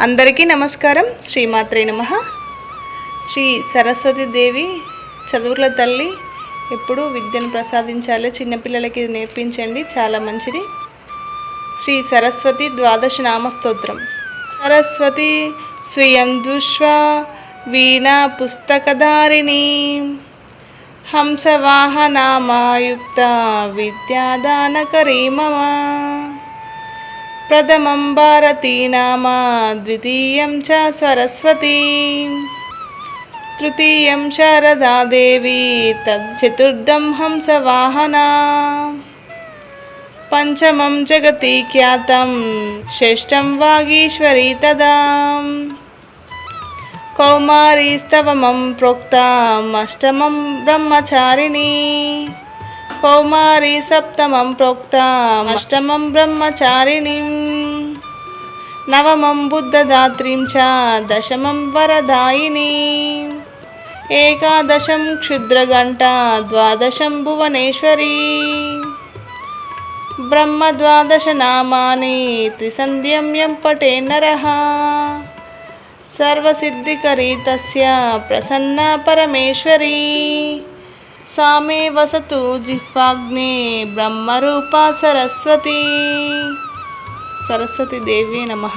అందరికీ నమస్కారం. శ్రీమాత్రే నమ. శ్రీ సరస్వతి దేవి చదువుల తల్లి ఎప్పుడూ విద్యను ప్రసాదించాలి. చిన్నపిల్లలకి నేర్పించండి. చాలా మంచిది. శ్రీ సరస్వతి ద్వాదశ నామ స్తోత్రం సరస్వతి స్వయం దుష్వా వీణా పుస్తకధారిణి. హంసవాహనామాయుక్త విద్యాదానకరీ మమ ప్రథమం భారతీ నామా ద్వితీయం చ సరస్వతీ తృతీయం శారదాదేవి తచ్చతుర్థం హంసవాహనా పంచమం జగతి ఖ్యాతం షష్టం వాగీశ్వరీ తదా కౌమారీస్తవమం ప్రోక్తమష్టమం బ్రహ్మచారిణీ కౌమారీ సప్తమం ప్రోక్తమష్టమం బ్రహ్మచారిణీం. నవమం బుద్ధదాత్రీం చ దశమం వరదాయిని. ఏకాదశం క్షుద్రగంట ద్వాదశం భువనేశ్వరీ. బ్రహ్మ ద్వాదశ నామాని త్రిసంధ్యం పటే నరః. సర్వసిద్ధికరీ తస్య ప్రసన్న పరమేశ్వరీ. సామే వసతు జిహ్వాగ్నే బ్రహ్మరూపా సరస్వతి. సరస్వతి దేవి నమః.